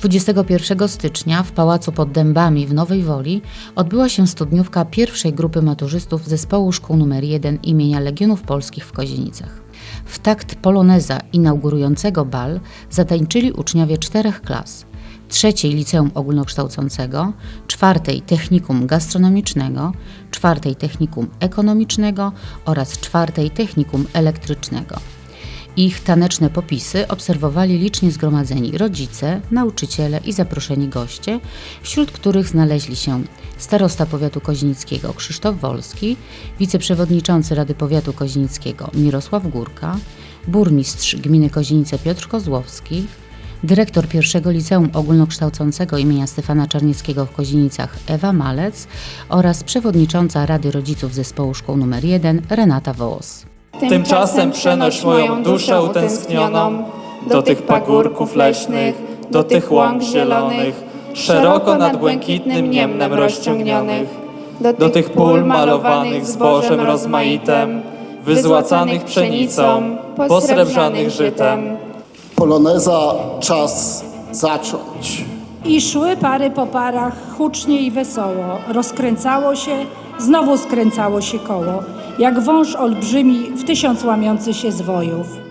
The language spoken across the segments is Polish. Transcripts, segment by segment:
21 stycznia w Pałacu pod Dębami w Nowej Woli odbyła się studniówka pierwszej grupy maturzystów zespołu szkół nr 1 imienia Legionów Polskich w Kozienicach. W takt poloneza inaugurującego bal zatańczyli uczniowie czterech klas. Trzeciej Liceum Ogólnokształcącego, czwartej Technikum Gastronomicznego, czwartej Technikum Ekonomicznego oraz czwartej Technikum Elektrycznego. Ich taneczne popisy obserwowali licznie zgromadzeni rodzice, nauczyciele i zaproszeni goście, wśród których znaleźli się starosta powiatu kozinickiego Krzysztof Wolski, wiceprzewodniczący Rady Powiatu Kozinickiego Mirosław Górka, burmistrz gminy Kozinice Piotr Kozłowski, dyrektor pierwszego Liceum Ogólnokształcącego imienia Stefana Czarnieckiego w Kozinicach Ewa Malec oraz przewodnicząca Rady Rodziców Zespołu Szkół nr 1 Renata Wołos. Tymczasem przenoś moją duszę utęsknioną do tych pagórków leśnych, do tych łąk zielonych, szeroko nad błękitnym niemnem rozciągnionych, do tych pól malowanych zbożem rozmaitem, wyzłacanych pszenicą, posrebrzanych żytem. Poloneza czas zacząć. I szły pary po parach, hucznie i wesoło. Rozkręcało się, znowu skręcało się koło, jak wąż olbrzymi w tysiąc łamiący się zwojów.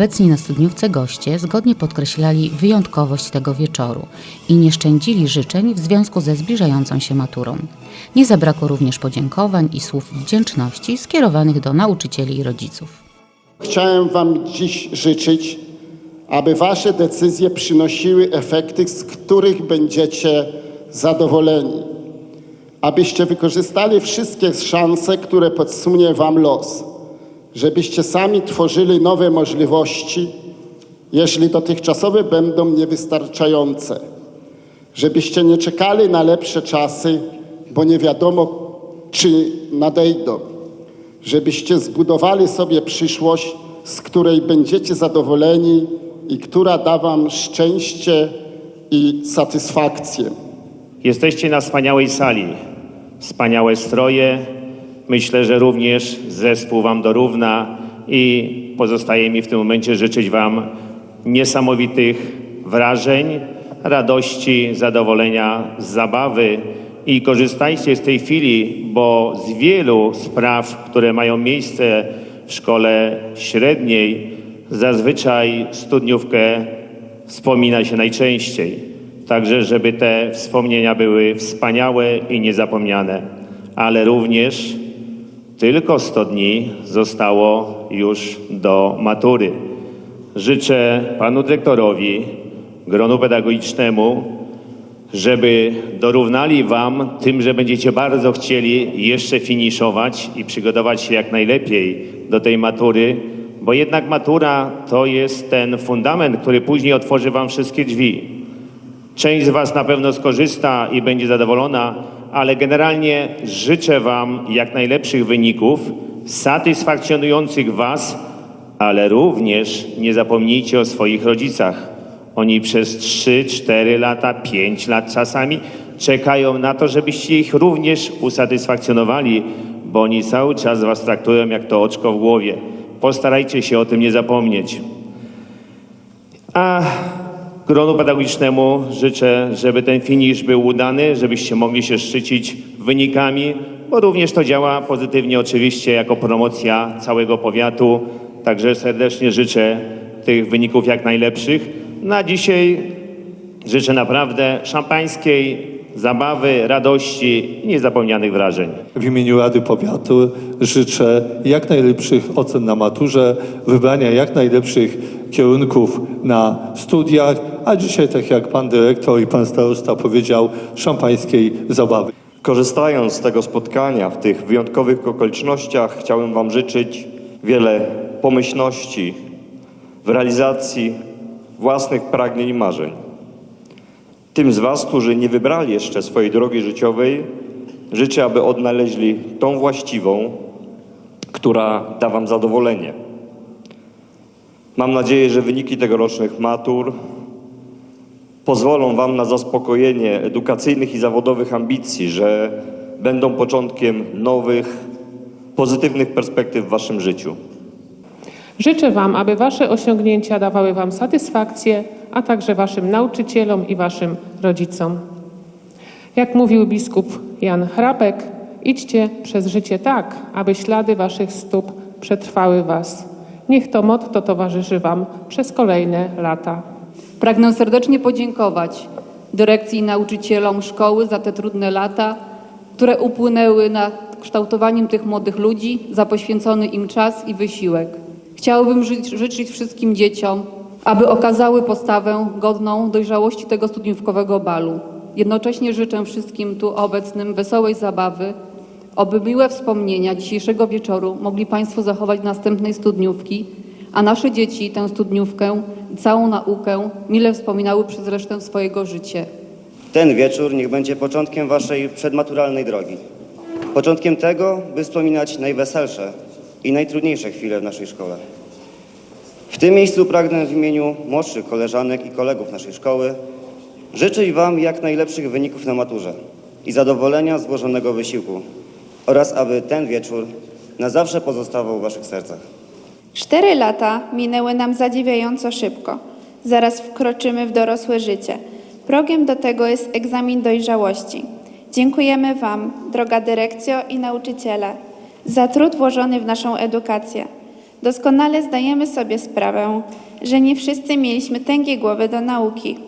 Obecni na studniówce goście zgodnie podkreślali wyjątkowość tego wieczoru i nie szczędzili życzeń w związku ze zbliżającą się maturą. Nie zabrakło również podziękowań i słów wdzięczności skierowanych do nauczycieli i rodziców. Chciałem Wam dziś życzyć, aby Wasze decyzje przynosiły efekty, z których będziecie zadowoleni. Abyście wykorzystali wszystkie szanse, które podsunie Wam los. Żebyście sami tworzyli nowe możliwości, jeśli dotychczasowe będą niewystarczające. Żebyście nie czekali na lepsze czasy, bo nie wiadomo, czy nadejdą żebyście zbudowali sobie przyszłość, z której będziecie zadowoleni i która da Wam szczęście i satysfakcję. Jesteście na wspaniałej sali, wspaniałe stroje. Myślę, że również zespół Wam dorówna i pozostaje mi w tym momencie życzyć Wam niesamowitych wrażeń, radości, zadowolenia z zabawy i korzystajcie z tej chwili, bo z wielu spraw, które mają miejsce w szkole średniej, zazwyczaj studniówkę wspomina się najczęściej. Także, żeby te wspomnienia były wspaniałe i niezapomniane. Ale również tylko 100 dni zostało już do matury. Życzę panu dyrektorowi, gronu pedagogicznemu, żeby dorównali wam tym, że będziecie bardzo chcieli jeszcze finiszować i przygotować się jak najlepiej do tej matury, bo jednak matura to jest ten fundament, który później otworzy wam wszystkie drzwi. Część z Was na pewno skorzysta i będzie zadowolona, ale generalnie życzę Wam jak najlepszych wyników, satysfakcjonujących Was, ale również nie zapomnijcie o swoich rodzicach. Oni przez 3, 4 lata, 5 lat czasami czekają na to, żebyście ich również usatysfakcjonowali, bo oni cały czas Was traktują jak to oczko w głowie. Postarajcie się o tym nie zapomnieć. A Gronu pedagogicznemu życzę, żeby ten finisz był udany, żebyście mogli się szczycić wynikami, bo również to działa pozytywnie oczywiście jako promocja całego powiatu. Także serdecznie życzę tych wyników jak najlepszych. Na dzisiaj życzę naprawdę szampańskiej zabawy, radości i niezapomnianych wrażeń. W imieniu Rady Powiatu życzę jak najlepszych ocen na maturze, wybrania jak najlepszych kierunków na studiach, a dzisiaj, tak jak pan dyrektor i pan starosta powiedział, szampańskiej zabawy. Korzystając z tego spotkania w tych wyjątkowych okolicznościach, chciałem Wam życzyć wiele pomyślności w realizacji własnych pragnień i marzeń. Tym z Was, którzy nie wybrali jeszcze swojej drogi życiowej, życzę, aby odnaleźli tą właściwą, która da Wam zadowolenie. Mam nadzieję, że wyniki tegorocznych matur pozwolą Wam na zaspokojenie edukacyjnych i zawodowych ambicji, że będą początkiem nowych, pozytywnych perspektyw w Waszym życiu. Życzę Wam, aby Wasze osiągnięcia dawały Wam satysfakcję, a także Waszym nauczycielom i Waszym rodzicom. Jak mówił biskup Jan Hrabek, idźcie przez życie tak, aby ślady Waszych stóp przetrwały Was. Niech to motto towarzyszy Wam przez kolejne lata. Pragnę serdecznie podziękować dyrekcji i nauczycielom szkoły za te trudne lata, które upłynęły nad kształtowaniem tych młodych ludzi, za poświęcony im czas i wysiłek. Chciałabym ży- życzyć wszystkim dzieciom, aby okazały postawę godną dojrzałości tego studniówkowego balu. Jednocześnie życzę wszystkim tu obecnym wesołej zabawy, oby miłe wspomnienia dzisiejszego wieczoru mogli Państwo zachować następnej studniówki, a nasze dzieci tę studniówkę i całą naukę mile wspominały przez resztę swojego życia. Ten wieczór niech będzie początkiem waszej przedmaturalnej drogi. Początkiem tego, by wspominać najweselsze i najtrudniejsze chwile w naszej szkole. W tym miejscu pragnę w imieniu młodszych koleżanek i kolegów naszej szkoły życzyć wam jak najlepszych wyników na maturze i zadowolenia z włożonego wysiłku oraz aby ten wieczór na zawsze pozostawał w waszych sercach. Cztery lata minęły nam zadziwiająco szybko. Zaraz wkroczymy w dorosłe życie. Progiem do tego jest egzamin dojrzałości. Dziękujemy Wam, droga dyrekcjo i nauczyciele, za trud włożony w naszą edukację. Doskonale zdajemy sobie sprawę, że nie wszyscy mieliśmy tęgie głowy do nauki.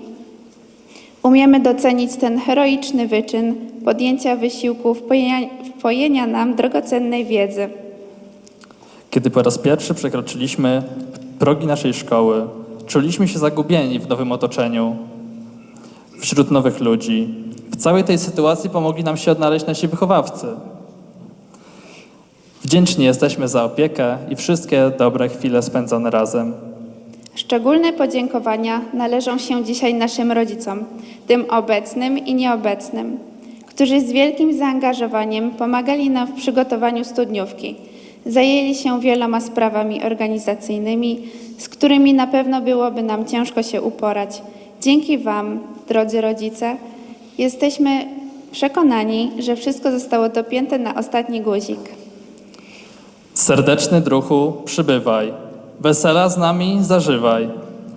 Umiemy docenić ten heroiczny wyczyn podjęcia wysiłku wpojenia, wpojenia nam drogocennej wiedzy. Kiedy po raz pierwszy przekroczyliśmy progi naszej szkoły, czuliśmy się zagubieni w nowym otoczeniu, wśród nowych ludzi. W całej tej sytuacji pomogli nam się odnaleźć nasi wychowawcy. Wdzięczni jesteśmy za opiekę i wszystkie dobre chwile spędzone razem. Szczególne podziękowania należą się dzisiaj naszym rodzicom, tym obecnym i nieobecnym, którzy z wielkim zaangażowaniem pomagali nam w przygotowaniu studniówki. Zajęli się wieloma sprawami organizacyjnymi, z którymi na pewno byłoby nam ciężko się uporać. Dzięki Wam, drodzy rodzice, jesteśmy przekonani, że wszystko zostało dopięte na ostatni guzik. Serdeczny druhu, przybywaj. Wesela z nami zażywaj.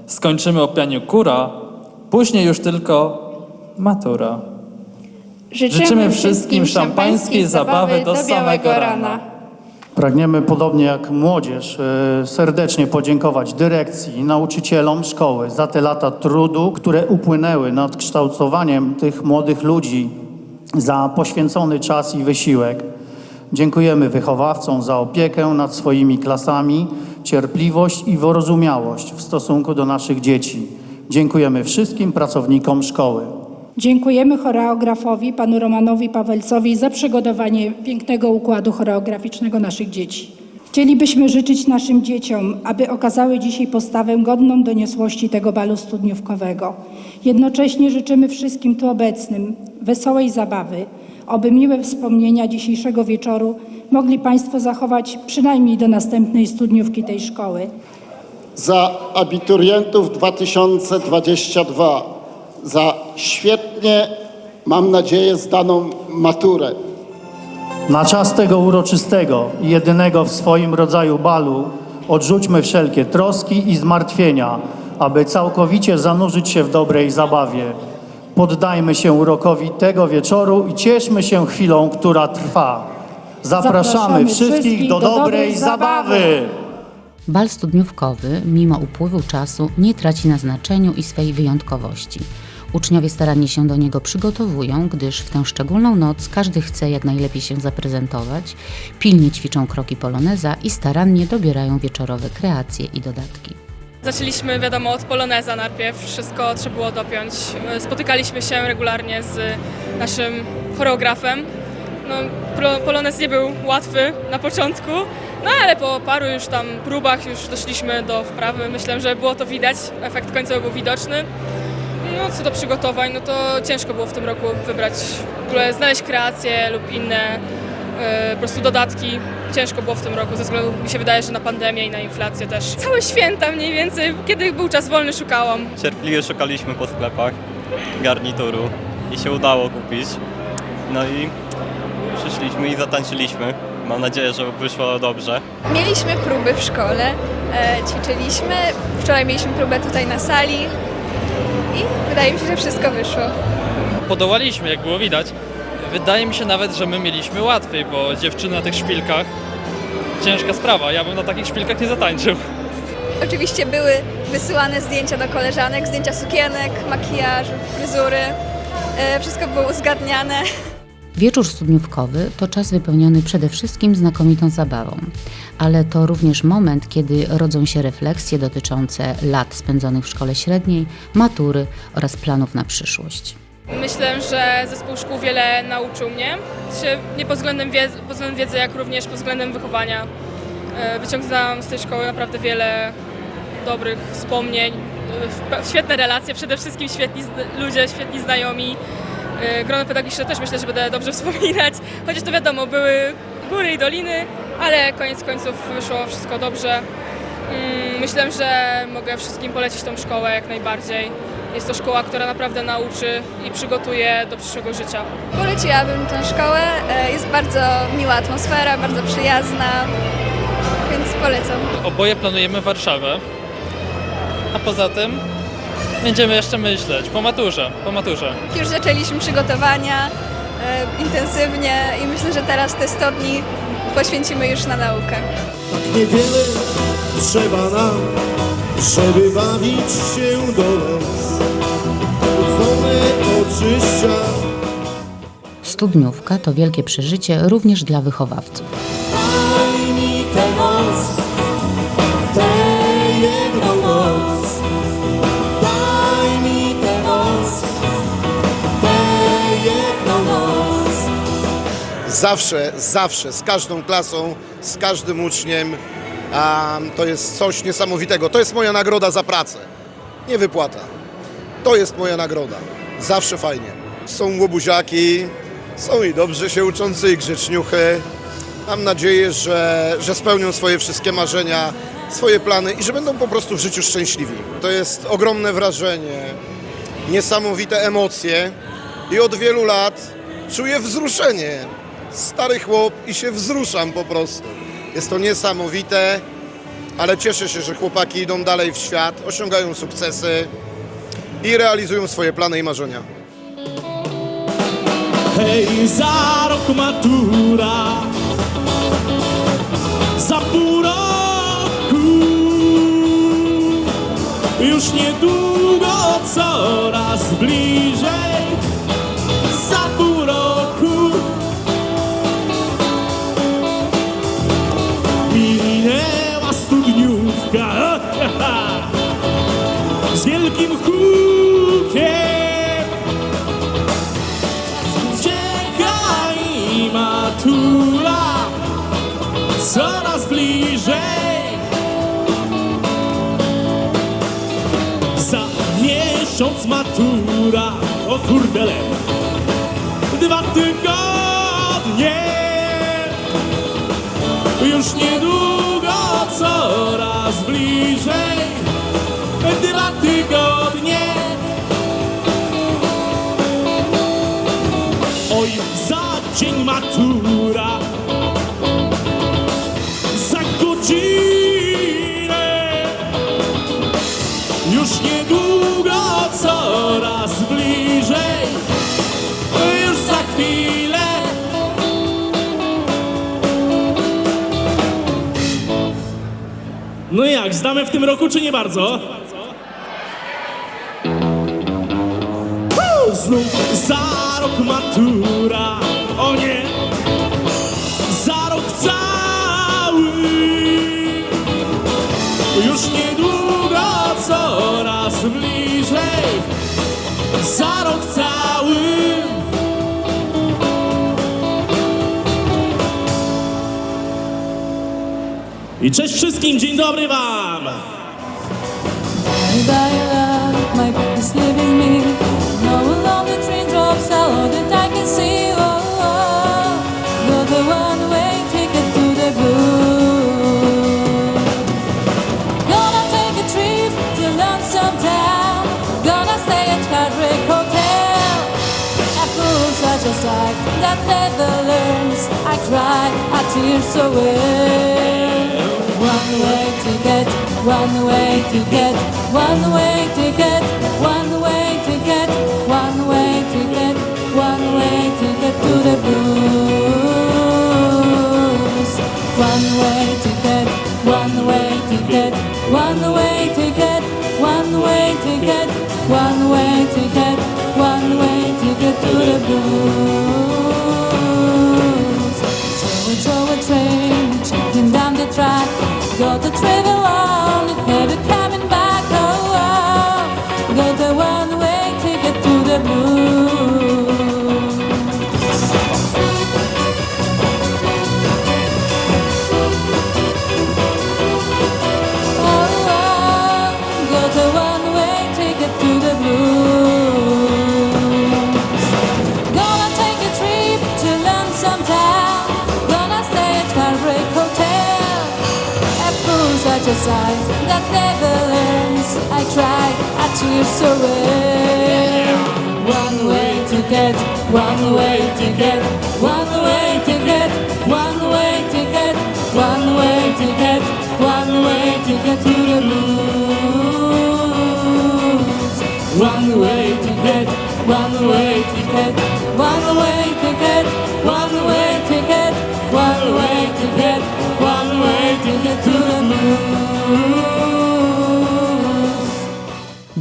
Skończymy o pianiu kura, później już tylko matura. Życzymy wszystkim szampańskiej zabawy do samego rana. Pragniemy, podobnie jak młodzież, e, serdecznie podziękować dyrekcji i nauczycielom szkoły za te lata trudu, które upłynęły nad kształtowaniem tych młodych ludzi, za poświęcony czas i wysiłek. Dziękujemy wychowawcom za opiekę nad swoimi klasami, cierpliwość i wyrozumiałość w stosunku do naszych dzieci. Dziękujemy wszystkim pracownikom szkoły. Dziękujemy choreografowi, panu Romanowi Pawelcowi za przygotowanie pięknego układu choreograficznego naszych dzieci. Chcielibyśmy życzyć naszym dzieciom, aby okazały dzisiaj postawę godną doniosłości tego balu studniówkowego. Jednocześnie życzymy wszystkim tu obecnym wesołej zabawy, oby miłe wspomnienia dzisiejszego wieczoru mogli Państwo zachować przynajmniej do następnej studniówki tej szkoły. Za abiturientów 2022, za świetnie, mam nadzieję, zdaną maturę. Na czas tego uroczystego i jedynego w swoim rodzaju balu odrzućmy wszelkie troski i zmartwienia. aby całkowicie zanurzyć się w dobrej zabawie. Poddajmy się urokowi tego wieczoru i cieszmy się chwilą, która trwa. Zapraszamy, Zapraszamy wszystkich do dobrej zabawy. Bal studniówkowy, mimo upływu czasu, nie traci na znaczeniu i swej wyjątkowości. Uczniowie starannie się do niego przygotowują, gdyż w tę szczególną noc każdy chce jak najlepiej się zaprezentować, pilnie ćwiczą kroki poloneza i starannie dobierają wieczorowe kreacje i dodatki. Zaczęliśmy, wiadomo, od poloneza najpierw, wszystko trzeba było dopiąć. Spotykaliśmy się regularnie z naszym choreografem. No, polonez nie był łatwy na początku, no ale po paru już tam próbach już doszliśmy do wprawy. Myślę, że było to widać, efekt końcowy był widoczny. No, co do przygotowań, no to ciężko było w tym roku wybrać, w ogóle znaleźć kreacje lub inne e, po prostu dodatki. Ciężko było w tym roku, ze względu, mi się wydaje, że na pandemię i na inflację też. Całe święta mniej więcej, kiedy był czas wolny szukałam. Cierpliwie szukaliśmy po sklepach garnituru i się udało kupić. No i przyszliśmy i zatańczyliśmy. Mam nadzieję, że wyszło dobrze. Mieliśmy próby w szkole, e, ćwiczyliśmy. Wczoraj mieliśmy próbę tutaj na sali i wydaje mi się, że wszystko wyszło. Podołaliśmy, jak było widać. Wydaje mi się nawet, że my mieliśmy łatwiej, bo dziewczyny na tych szpilkach ciężka sprawa. Ja bym na takich szpilkach nie zatańczył. Oczywiście były wysyłane zdjęcia do koleżanek, zdjęcia sukienek, makijażu, fryzury. E, wszystko było uzgadniane. Wieczór studniówkowy to czas wypełniony przede wszystkim znakomitą zabawą, ale to również moment, kiedy rodzą się refleksje dotyczące lat spędzonych w szkole średniej, matury oraz planów na przyszłość. Myślę, że zespół szkół wiele nauczył mnie, nie pod względem, wiedzy, pod względem wiedzy, jak również pod względem wychowania. E, Wyciągnęłam z tej szkoły naprawdę wiele dobrych wspomnień, e, świetne relacje, przede wszystkim świetni ludzie, świetni znajomi. E, Grono pedagogiczne też myślę, że będę dobrze wspominać, chociaż to wiadomo, były góry i doliny, ale koniec końców wyszło wszystko dobrze. Mm, Myślę, że mogę wszystkim polecić tą szkołę jak najbardziej. Jest to szkoła, która naprawdę nauczy i przygotuje do przyszłego życia. Poleciłabym tę szkołę. E, Jest bardzo miła atmosfera, bardzo przyjazna, więc polecam. Oboje planujemy Warszawę, a poza tym będziemy jeszcze myśleć po maturze, po maturze. Już zaczęliśmy przygotowania intensywnie i myślę, że teraz te 100 dni poświęcimy już na naukę. Tak niewiele trzeba nam, żeby bawić się do. Ucone oczyszcza Studniówka to wielkie przeżycie również dla wychowawców. Zawsze, zawsze, z każdą klasą, z każdym uczniem. To jest coś niesamowitego. To jest moja nagroda za pracę. Nie wypłata. To jest moja nagroda. Zawsze fajnie. Są łobuziaki, są i dobrze się uczący, i grzeczniuchy. Mam nadzieję, że, że spełnią swoje wszystkie marzenia, swoje plany i że będą po prostu w życiu szczęśliwi. To jest ogromne wrażenie, niesamowite emocje i od wielu lat czuję wzruszenie. Stary chłop i się wzruszam po prostu. Jest to niesamowite, ale cieszę się, że chłopaki idą dalej w świat, osiągają sukcesy i realizują swoje plany i marzenia. Hej, za rok matura, za pół roku, już niedługo coraz bliżej, matura, o kurdele, dwa tygodnie. Już niedługo coraz bliżej, zdamy w tym roku, czy nie bardzo? Znów za rok matura, o nie, za rok cały. Już niedługo coraz bliżej, za rok cały. I cześć wszystkim, dzień dobry wam! My is living me. No longer raindrops, all that I can see. Oh, oh. The one-way ticket to the blue. Gonna take a trip to Lonesome Town. Gonna stay at Heartbreak Hotel. A fool such as I that never learns. I cry, I tears away. One way ticket, one way ticket, one way ticket, one way ticket, one way ticket, to the blues. I that never learns. I try, I tears away. One way ticket, one way ticket, one way ticket, one way ticket, one way ticket, one way ticket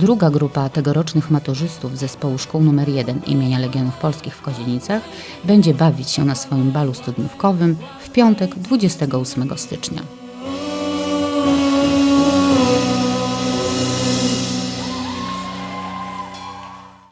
Druga grupa tegorocznych maturzystów zespołu szkół nr 1 imienia Legionów Polskich w Kozienicach będzie bawić się na swoim balu studniówkowym w piątek 28 stycznia.